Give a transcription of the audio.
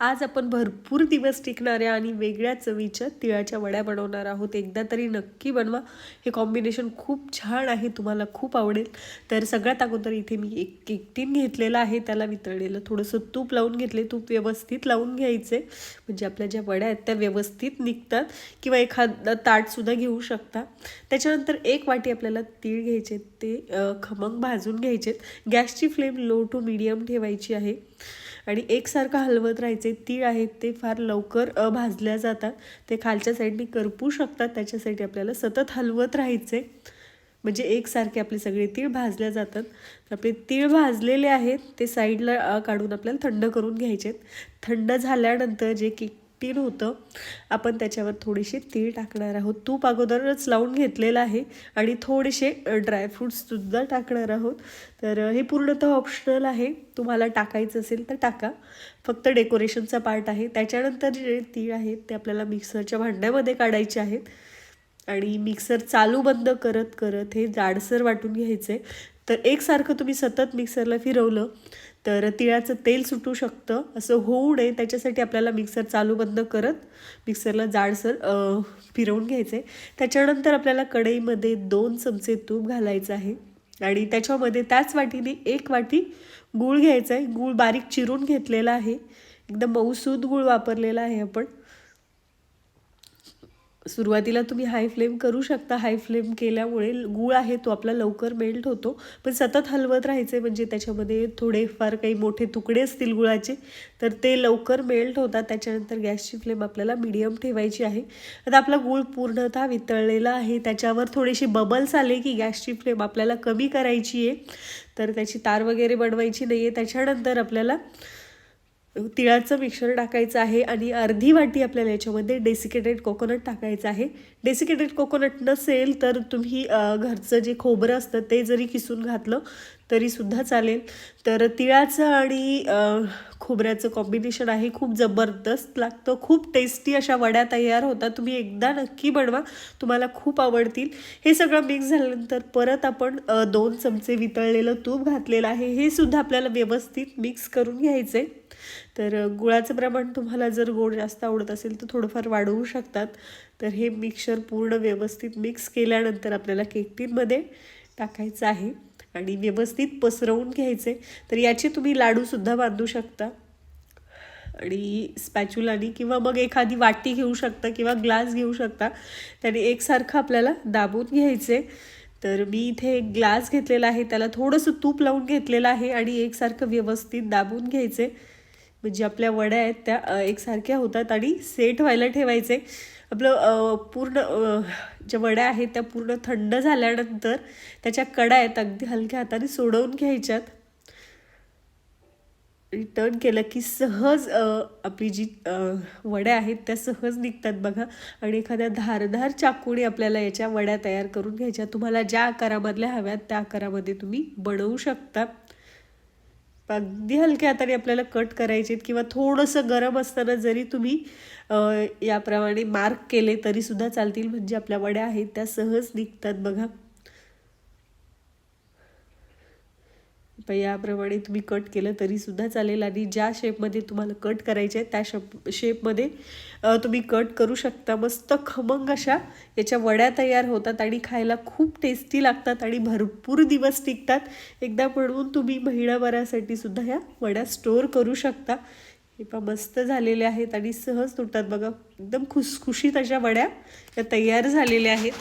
आज आपण भरपूर दिवस टिकणाऱ्या आणि वेगळ्या चवीच्या तिळाच्या वड्या बनवणार आहोत. एकदा तरी नक्की बनवा. हे कॉम्बिनेशन खूप छान आहे तुम्हाला खूप आवडेल. तर सगळ्यात अगोदर इथे मी एक केक टीन घेतलेलं आहे त्याला वितळलेलं थोडंसं तूप लावून घेतले. तूप व्यवस्थित लावून घ्यायचे. म्हणजे आपल्या ज्या वड्या आहेत त्या व्यवस्थित निघतात किंवा एखादं ताटसुद्धा घेऊ शकता. त्याच्यानंतर एक वाटी आपल्याला तीळ घ्यायचे. ते खमंग भाजून घ्यायचे. गॅसची फ्लेम लो टू मीडियम ठेवायची आहे. आणि एकसारखं हलवत राहायचे. तीळ आहेत ते फार लवकर भाजल्या जातात. ते खालच्या साईडने करपू शकतात. त्याच्यासाठी आपल्याला सतत हलवत राहायचे. म्हणजे एकसारखे आपले सगळे तीळ भाजल्या जातात. तर आपले तीळ भाजलेले आहेत ते साईडला काढून आपल्याला थंड करून घ्यायचे थंड झाल्यानंतर जे की तीन होतं. आपण त्याच्यावर थोडेसे तीळ टाकणार आहोत. तूप अगोदरच लावून घेतलेलं आहे आणि थोडेसे ड्रायफ्रूट्ससुद्धा टाकणार आहोत. तर हे पूर्णतः ऑप्शनल आहे. तुम्हाला टाकायचं असेल तर टाका. फक्त डेकोरेशनचा पार्ट आहे. त्याच्यानंतर जे तीळ आहेत ते आपल्याला मिक्सरच्या भांड्यामध्ये काढायचे आहेत. आणि मिक्सर चालू बंद करत करत हे जाडसर वाटून घ्यायचे. तर एकसारखं तुम्ही सतत मिक्सरला फिरवलं तर तिळाचं तेल सुटू शकतं. असं होऊ नये. त्याच्यासाठी आपल्याला मिक्सर चालू बंद करत मिक्सरला जाडसर फिरवून घ्यायचं. आहे त्याच्यानंतर आपल्याला कढईमध्ये दोन चमचे तूप घालायचं आहे. आणि त्याच्यामध्ये त्याच वाटीने एक वाटी गूळ घ्यायचा आहे. गूळ बारीक चिरून घेतलेला आहे. एकदम मऊसूद गूळ वापरलेला आहे आपण. सुरुवातीला तुम्ही हाय फ्लेम करू शकता. हाय फ्लेम केल्यामुळे गूळ आहे तो आपला लवकर मेल्ट होतो. पण सतत हलवत राहायचे म्हणजे त्याच्यामध्ये थोडेफार काही मोठे तुकडे असतील गुळाचे तर ते लवकर मेल्ट होतात. त्याच्यानंतर गॅसची फ्लेम आपल्याला मिडियम ठेवायची आहे. आता आपला गूळ पूर्णतः वितळलेला आहे. त्याच्यावर थोडेसे बबल्स आले की गॅसची फ्लेम आपल्याला कमी करायची आहे. तर त्याची तार वगैरे बनवायची नाही आहे त्याच्यानंतर आपल्याला तिळाचं मिक्सर टाकायचं आहे आणि अर्धी वाटी आपल्याला याच्यामध्ये डेसिकेटेड कोकोनट टाकायचं आहे. डेसिकेटेड कोकोनट नसेल तर तुम्ही घरचं जे खोबरं असतं ते जरी किसून घातलं तरीसुद्धा चालेल. तर तिळाचं आणि खोबऱ्याचं कॉम्बिनेशन आहे. खूप जबरदस्त लागतं. खूप टेस्टी अशा वड्या तयार होतात. तुम्ही एकदा नक्की बनवा. तुम्हाला खूप आवडतील. हे सगळं मिक्स झाल्यानंतर परत आपण दोन चमचे वितळलेलं तूप घातलेलं आहे. हे सुद्धा आपल्याला व्यवस्थित मिक्स करून घ्यायचं आहे तर गुळाचं प्रमाण तुम्हाला जर गोड जास्त आवडत असेल तर थोडंफार वाढवू शकतात. तर हे मिक्सर पूर्ण व्यवस्थित मिक्स केल्यानंतर आपल्याला केक टीनमध्ये टाकायचं आहे. आणि व्यवस्थित पसरवून घ्यायचे. तर याचे तुम्ही लाडूसुद्धा बांधू शकता. आणि स्पॅच्युलानी किंवा मग एखादी वाटी घेऊ शकता किंवा ग्लास घेऊ शकता. त्याने एकसारखं आपल्याला दाबून घ्यायचे. तर मी इथे एक ग्लास घेतलेला आहे. त्याला थोडंसं तूप लावून घेतलेलं आहे आणि एकसारखं व्यवस्थित दाबून घ्यायचे. म्हणजे आपल्या वड्या आहेत त्या एकसारख्या होतात आणि सेट व्हायला ठेवायचे. आपलं पूर्ण ज्या वड्या आहेत त्या पूर्ण थंड झाल्यानंतर त्याच्या कडा आहेत अगदी हलक्या हाताने सोडवून घ्यायच्यात. टर्न केलं की सहज आपली जी वड्या आहेत त्या सहज निघतात बघा. आणि एखाद्या धारधार चाकूने आपल्याला याच्या वड्या तयार करून घ्यायच्या. तुम्हाला ज्या आकारामधल्या हव्यात त्या आकारामध्ये तुम्ही बनवू शकता. अगदी हलक्या हाताने आपल्याला कट करायचे किंवा थोडंसं गरम असताना जरी तुम्ही याप्रमाणे मार्क केले तरीसुद्धा चालतील. म्हणजे आपल्या वड्या आहेत त्या सहज निघतात बघा. पण याप्रमाणे तुम्ही कट केलं तरी सुद्धा चालेल आणि ज्या शेपमध्ये तुम्हाला कट करायचे आहे त्या शेप शेपमध्ये तुम्ही कट करू शकता. मस्त खमंग अशा. याच्या वड्या तयार होतात आणि खायला खूप टेस्टी लागतात आणि भरपूर दिवस टिकतात. एकदा म्हणून तुम्ही महिनाभरासाठी सुद्धा ह्या वड्या स्टोअर करू शकता. हे पण मस्त झालेल्या आहेत आणि सहज तुटतात. बघा एकदम खुसखुशीत अशा वड्या या तयार झालेल्या आहेत.